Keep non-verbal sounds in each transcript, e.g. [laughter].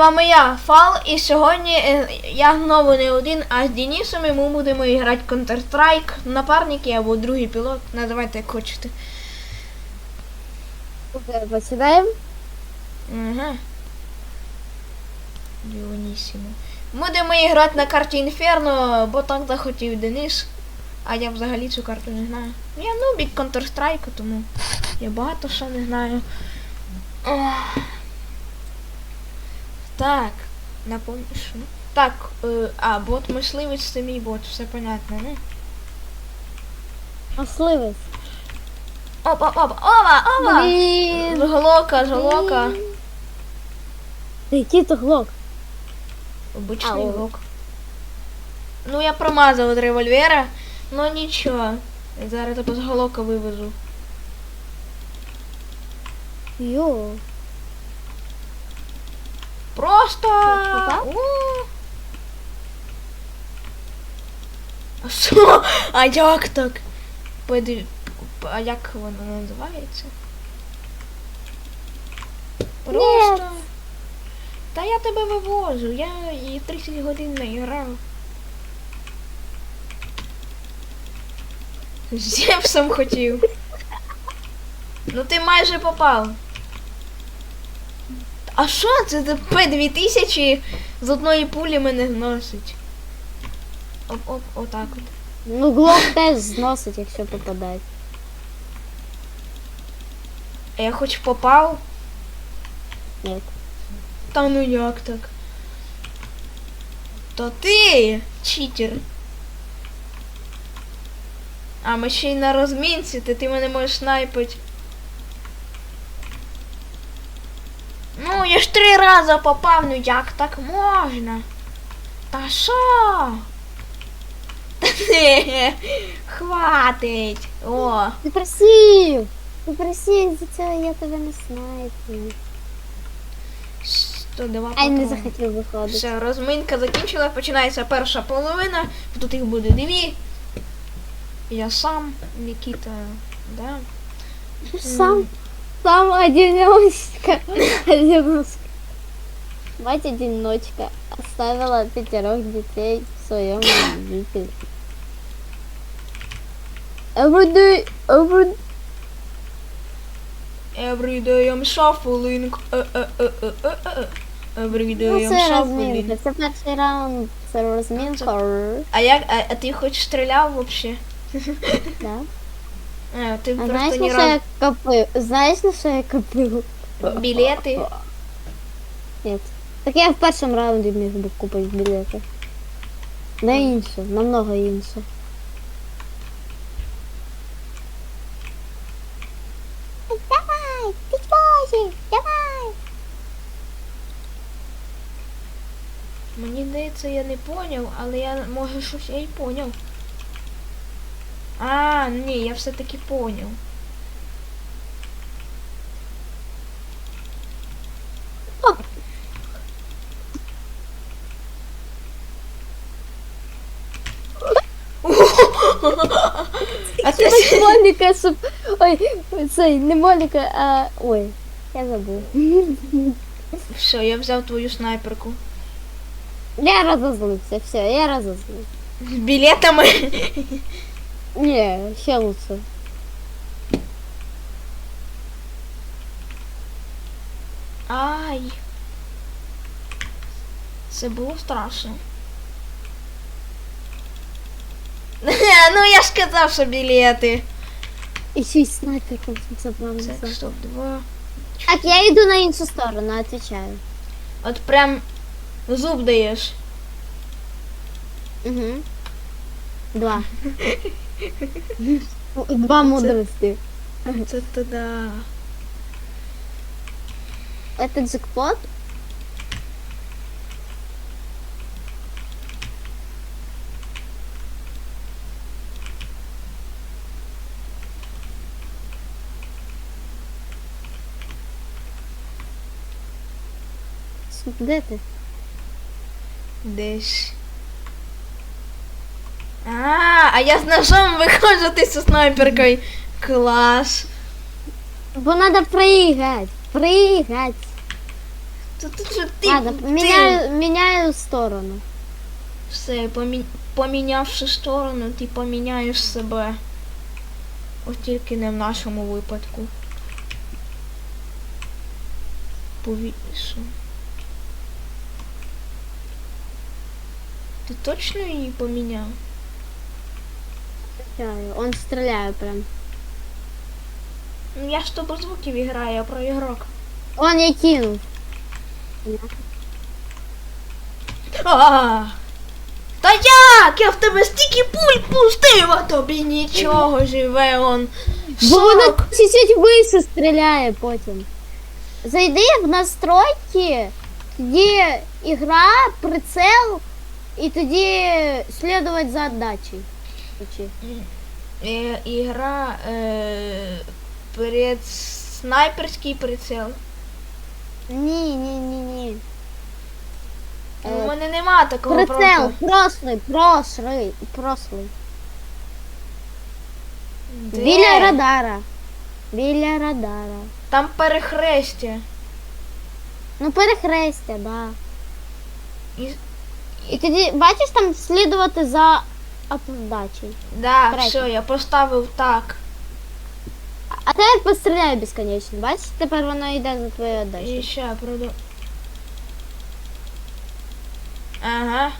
вами я, Фал, і сьогодні е, я знову не один, а з Денисом і ми будемо грати Counter-Strike, напарники або другий пілот, називайте як хочете. Уже починаємо. Ага. Діонісімо. Будемо грати на карті Інферно, бо так захотів Денис. А я взагалі цю карту не знаю. Я нубік Counter-Strike, тому я багато що не знаю. Ох. Так, напомню. Так, е, а, бот мисливець це мій бот, все понятно, не? Мисливець. Опа, опа, опа, опа! Блін. Блін. Та Який то глок? Обичний Ау. лук. Ну я промазав від револьвера, ну нічого. Зараз тебе з голока вивезу. Йо. Просто. що? А як так? Пойди. А як воно називається? Просто. Та я тебе вивожу, я і 30 годин не грав. З Зевсом хотів. Ну ти майже попав. А що це за П-2000 з одної пулі мене зносить? Оп-оп, отак от. Ну глок теж зносить, якщо попадає. А я хоч попав? Ні. Та ну як так? То ти читер. А ми ще й на розмінці, ти, ти мене можеш снайпити. Ну, я ж три рази попав, ну як так можна? Та що? Та не, хватить. О, Ти просів! Ти просів, за це я тебе не снайплю. 102 Ай, не патрони. захотів виходити. Все, розминка закінчила, починається перша половина, тут їх буде дві. Я сам, Нікіта, да? Сам, сам одиночка. Одиночка. [laughs] Мать одиночка оставила пятерых детей в своем жителе. Every every Every day I'm shuffling. е, е, е, е, е, е. Every day Ну, I'm це shuffling. розмінка. Це перший раунд, це розмінка. А як, а, а ти хоч стріляв вообще? [laughs] Да. А, ти А просто знаєш, ні на що я разу копив? Знаєш, на що я копив? білети. Ні. Так я в першому раунді міг би купити білети. На інше, намного інше. Давай, підвозі, давай. Мені здається, я не поняв, але я може щось я й поняв. А, ні, я все-таки поняв. А ти Не Моліка, щоб... Ой, цей, не Моліка, а... Ой, я забув. все, я взяв твою снайперку. Я розозлився, все, я розозлився. З білетами. Ні, ще лучше. Ай. Це було страшно. ну я ж казав, що білети. І ще й снайперку забрав. Так, стоп, два. Так, я йду на іншу сторону, отвечаю. От прям зуб даєш. Угу. Два. Два мудрости. Це то да. Это джекпот? Де ти? Десь. А, а я з ножом виходжу ти зі снайперкою. Клас. Бо надо прыгать. Прыгать. Та тут же ти, Ладно, ти. міняю, міняю сторону. Все, помі... помінявши сторону, ти поміняєш себе. От тільки не в нашому випадку. Повішу. Ти точно поміняв? Міняю. Он стріляє прям. Ну я ж то без звуків іграю, я про ігрок. Он я кинув. А! Та як? Я в тебе стільки пуль пустив, а тобі нічого живе он. Бо вона Сок. чуть-чуть вище стріляє потім. Зайди в настройки, тоді ігра, прицел, і тоді слідувати за. Включи. Е, ігра е, перед снайперський прицел. Ні, ні, ні, ні. У Е, мене нема такого Прицел, просто. прослий, прослий, прослий. Де? Біля радара. Біля радара. Там перехрестя. Ну, перехрестя, да. І- І тоді, бачиш, там слідувати за отдачею. Да, Третє. все, я поставив так. А тепер постріляй безконечно. Бачиш, тепер воно йде за твоєю І отдачею. ще проду. Ага.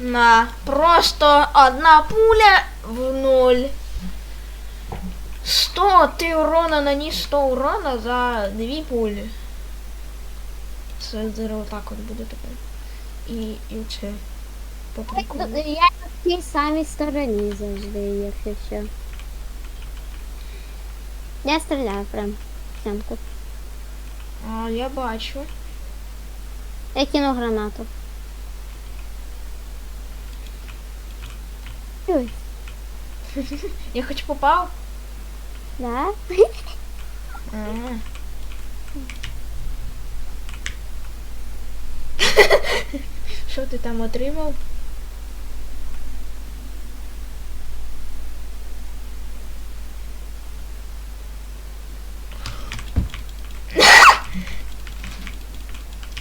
На. Просто одна пуля в ноль. 100, ти урона наніс 100 урона за дві пулі. Це зеро так от буде тепер. І, і це. По приколу. Я на тій самій стороні завжди, якщо що. Я стріляю прям в. А, я бачу. Я кину гранату. [laughs] Я хоч попав. Да? Що ти там отримав?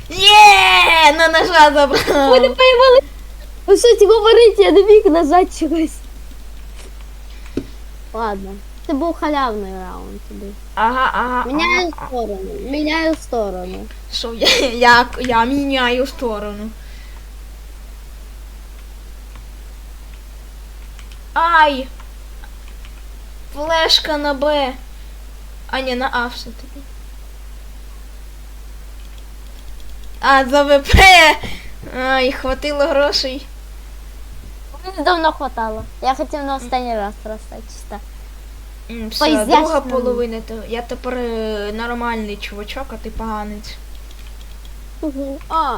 Є! На ножа забрав. Ви не поймали. Ви щось говорите, я не міг нажати чогось. Ладно. Це був халявний раунд тобі. Ага, ага. Міняю ага. сторону. Міняю сторону. Що я, я, я міняю сторону. Ай! Флешка на Б. А не на А все-таки. А, за ВП! Ай, хватило грошей. Мені давно хватало. Я хотів на останній раз просто чисто. М, По друга половина. то- Я тепер е, нормальний чувачок, а ти поганець. А,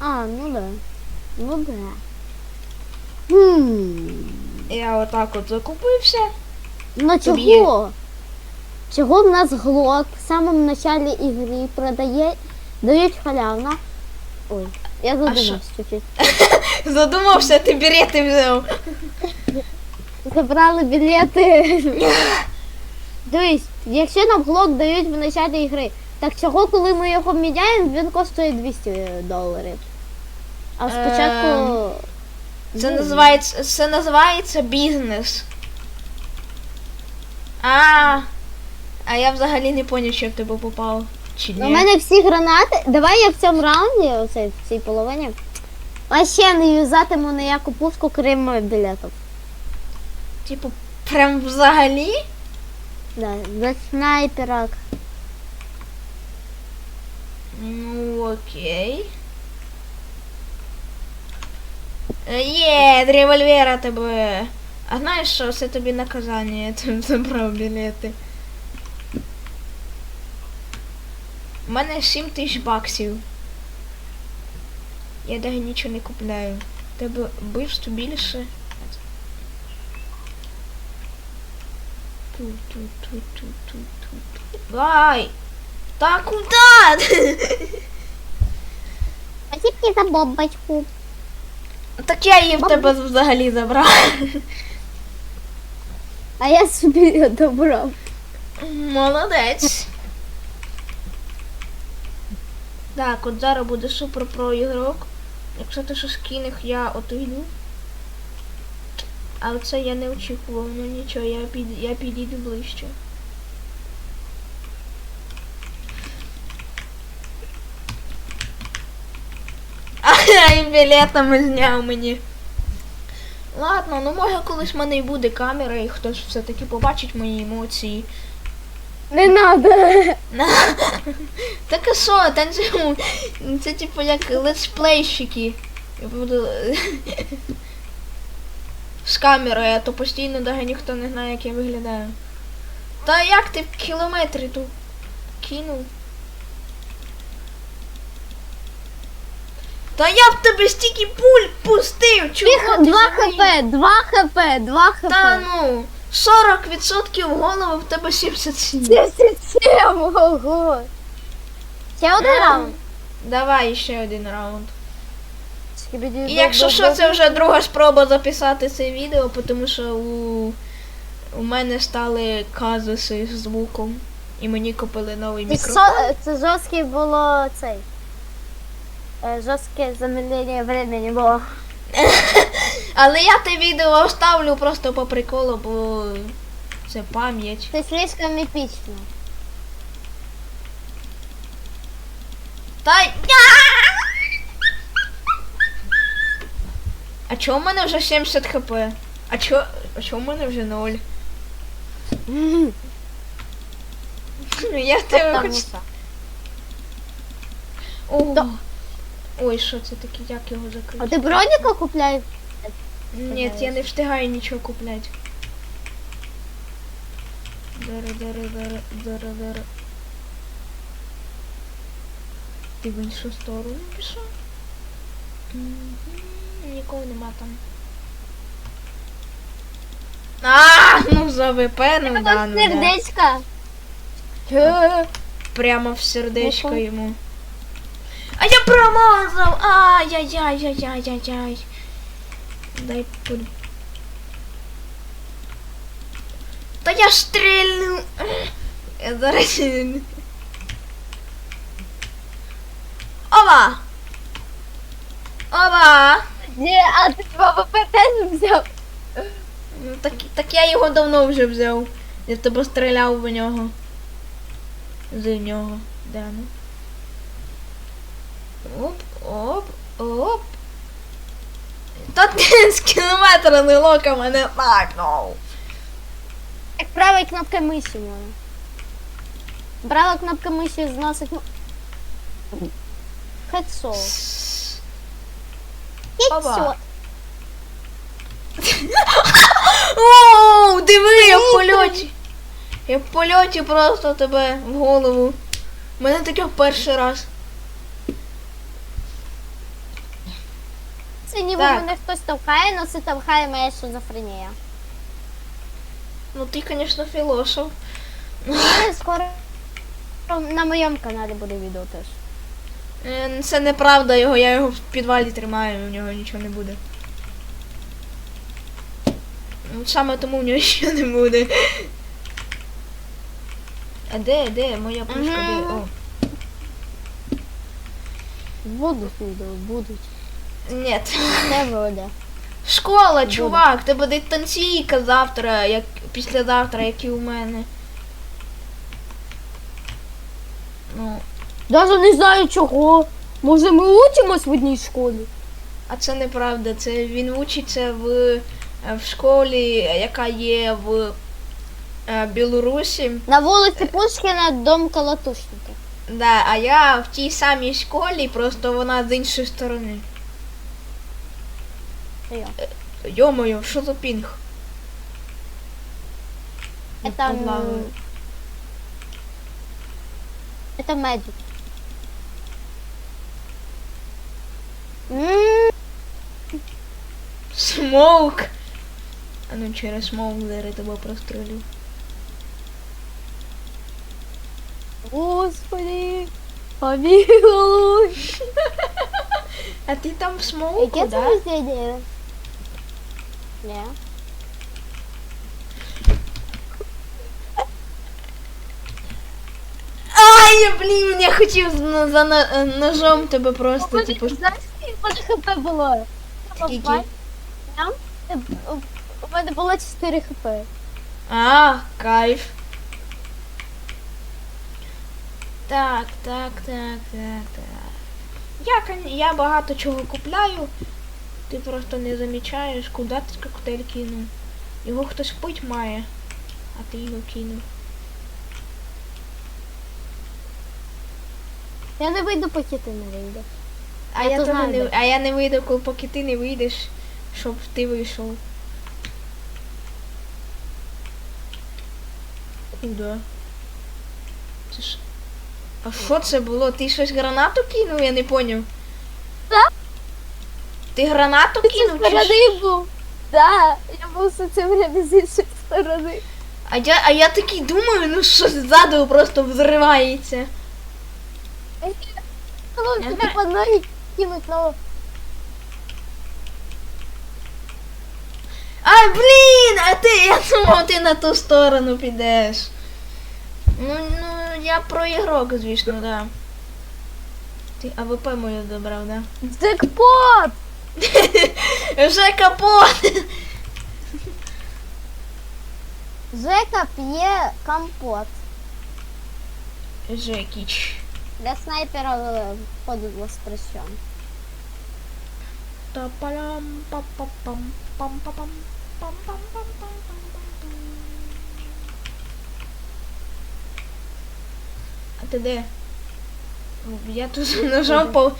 а, ну да. Ну да. Хм. Я отак от закупився. Ну Тобі чого? Чого в нас глок в самому началі ігри продає, дають халявно. Ой, я задумався чуть-чуть. [laughs] Задумався, ти берети взяв. [laughs] Забрали білети. [laughs] Дивись, якщо нам глок дають в началі ігри, так чого, коли ми його міняємо, він коштує 200 доларів. А спочатку. Це Ну, називається, це називається бізнес. А, а я взагалі не поняв, що в тебе попало. Чи У мене всі гранати. Давай я в цьому раунді, оцей, в цій половині, вообще не юзатиму ніяку пушку, крім білетів. Типу, прям взагалі? Да, за снайперок. Ну, окей. Є, револьвера тебе. А знаєш що, це тобі наказання, я тобі забрав білети. У мене 7 тисяч баксів. Я навіть нічого не купляю. Тебе вбивство більше. Ай! Та куда? [laughs] Спасибо за бомбочку. Так я її в тебе взагалі забрав. А я собі добрав. Молодець. Так, от зараз буде супер про ігрок. Якщо ти що скинеш, я отойду. Але це я не очікував, ну нічого, я, під, я підійду ближче. [laughs] Ай, білетами зняв мені. Ладно, ну може колись в мене і буде камера, і хтось все-таки побачить мої емоції. Не надо. [laughs] Так і що, ну, це типу як летсплейщики. Я буду [laughs] з камерою, а то постійно даже ніхто не знає, як я виглядаю. Та як ти кілометри тут кинув? Та я б тебе стільки пуль пустив, чого ти Два хп, два хп, два хп. Та ну, 40% голови в тебе 77. 77, ого. Ще один Ем, раунд. Давай ще один раунд. Скибіді І якщо що, це вже друга спроба записати це відео, тому що у, у мене стали казуси з звуком. І мені купили новий Це, мікрофон. со- це жорстке було цей. Е, Жорстке замедлення времени було. [laughs] Але я те відео оставлю просто по приколу, бо це пам'ять. Це слишком епічно. Та я! А чого в мене вже 70 хп? А чого, а чого в мене вже 0? Я тебе Там хоч... уса. О. Ой, що це таке? Як його закрити? А ти броніка купляєш? Ні, я не встигаю нічого купляти. Дара, дара, дара, дара, дара. Ти в іншу сторону пішов? Мгм, Нікого нема там. А, ну за ВП, ну да, ну да. Сердечка. Прямо в сердечко Ну-ка. йому. А я промазав! Ай-яй-яй-яй-яй-яй-яй. Дай пуль. Та я ж стрільну. Я зараз. Ова! Ова! Ні, а ти ВВП теж взяв. Ну, так, так я його давно вже взяв. Я тебе стріляв в нього. З нього. Де ну? Оп, оп, оп. Та ти з кілометра не лока мене макнув. Як правою кнопкою миші можна. Права кнопка миші зносить. ну, Хедшот. Опа. Оу, диви, я в польоті. Я в польоті просто тебе в голову. У мене таке в перший раз. Це ніби Так. мене хтось толкає, але це толкає моя шизофренія. Ну ти, звісно, філософ. Але скоро на моєму каналі буде відео теж. Це неправда його, я його в підвалі тримаю, у нього нічого не буде. Ну, Саме тому в нього [laughs] ще не буде. А де, де? Моя пушка, де? О. Будуть відео, будуть. Ні. Не буде. Школа, чувак, тебе дистанційка завтра, як післязавтра, як і у мене. Ну, Даже не знаю чого. Може ми учимось в одній школі? а це неправда. Це він учиться в, е, в школі, яка є в е, Білорусі. На вулиці Пушкіна дом колотушника. Да, а я в тій самій школі, просто вона з іншої сторони. Йо-моє, що за пінг? Это, это Magic. Смоук. А ну через смоук зараз тебе прострелю. Господи, помилуй. А ты там в смоуку, да? Да. Ай, блин, я хотів за ножом тебе просто, типу... Мене хп було? Скільки? Там, е, У мене було 4 хп. А, кайф. Так, так, так, так, так. Я, я багато чого купляю. Ти просто не замічаєш, куди ти коктейль кинув. Його хтось пить має, а ти його кинув. Я не вийду, поки ти не вийдеш. А Я я, то теж знаю, не, де. а я не вийду, коли поки ти не вийдеш, щоб ти вийшов. Куда? Це ж. А що це було? Ти щось гранату кинув, я не поняв. Так. Ти гранату Ти кинув? з Чи... ж- був. Да, я був з цим время з іншої сторони. А я, а я такий думаю, ну що ззаду просто взривається. Ну, Я ти по ноги кинуть, ну. А, блін, а ти, я думав, ти на ту сторону підеш. Ну, ну, я про ігрок, звісно, да. Ти АВП мою забрав, да? Джекпот! Вже капот! Жека п'є компот. Жекіч. Для снайпера е, входить воспрещен. Та-парам, па-па-пам, пам-па-пам, пам-пам-пам-пам-пам-пам. А ти де? Я тут нажав по...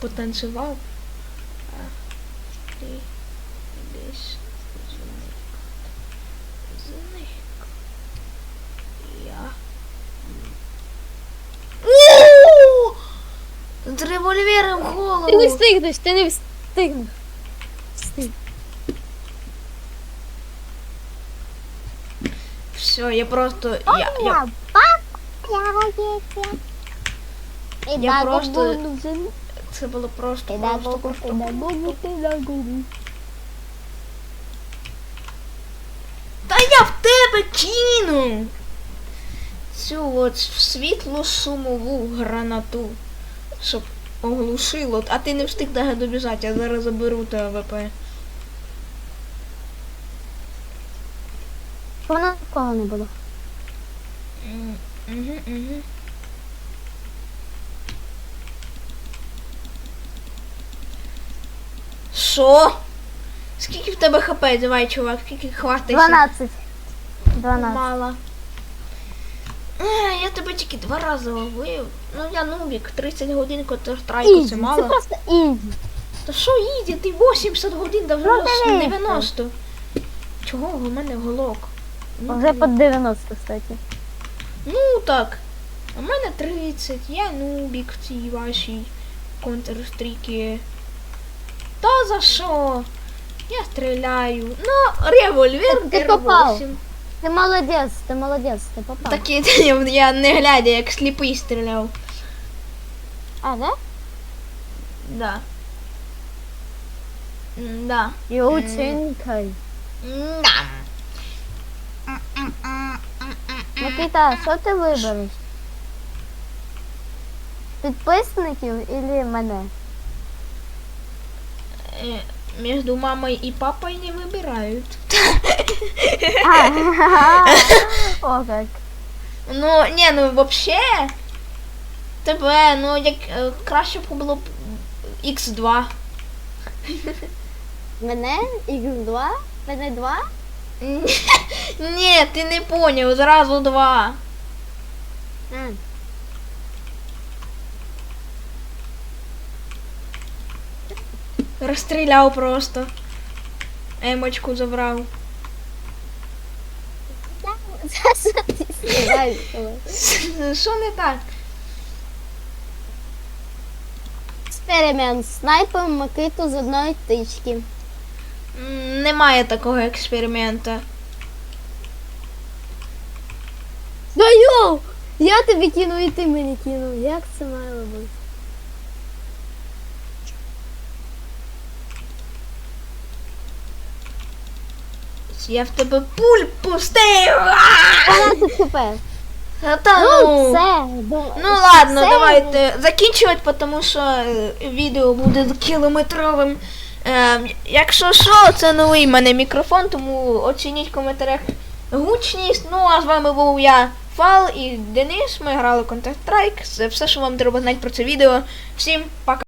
потанцював. А ти десь зник. Зник. Я. У! З револьвером голову. Ти не встигнеш, ти не встигнеш. Встиг. Все, я просто. Я, я, Я просто- це було просто. просто, просто. Та я в тебе кину! Цю от світлу шумову гранату, щоб оглушило. А ти не встиг навіть добіжати, я зараз заберу тебе ВП. Вона нікого не було. Угу, угу. Що? Скільки в тебе хп, давай, чувак, скільки хвастайся? 12. 12. Мало. А, я тебе тільки два рази ловив. Ну я нубік, 30 годин Ізі, це це мало. просто ізі. Та що їде, ти 80 годин, да вже Ну, 90. Чого у мене голок? Ну, Вже під 90, кстати. Ну так. У мене 30, я нубік в цій вашій контрстріки. Та за що? Я стріляю. Ну, револьвер Так ти попав. R8. Ти молодець, ти молодець, ти попав. Так я, я не глядя, як сліпий стріляв. А, да? Да. М, Да. Ючинкай. М, Да. Микита, що ти вибереш? Підписників или мене? Э, Между мамой и папой не выбирают. [laughs] О, как. Ну, не, ну вообще. Тебе, ну як е, краще б було б X2. Мене? X2? Мене 2? Ні, ти не поняв, зразу два. А. Розстріляв просто. Емочку забрав. Це що не так? Експеримент. Снайпом Микиту з одної тички. Немає такого експеримента. Да йоу! Я тобі кину і ти мені кинув. Як це мало бути? Я в тебе пуль пустив! А! 12 хп. Е, Та Ну, ну, бо- ну ладно, все. давайте закінчувати, тому що е, відео буде кілометровим. Е, якщо що, це новий в мене мікрофон, тому оцініть в коментарях гучність. Ну а з вами був я, Фал і Денис. Ми грали Counter-Strike. Це все, що вам треба знати про це відео. Всім пока.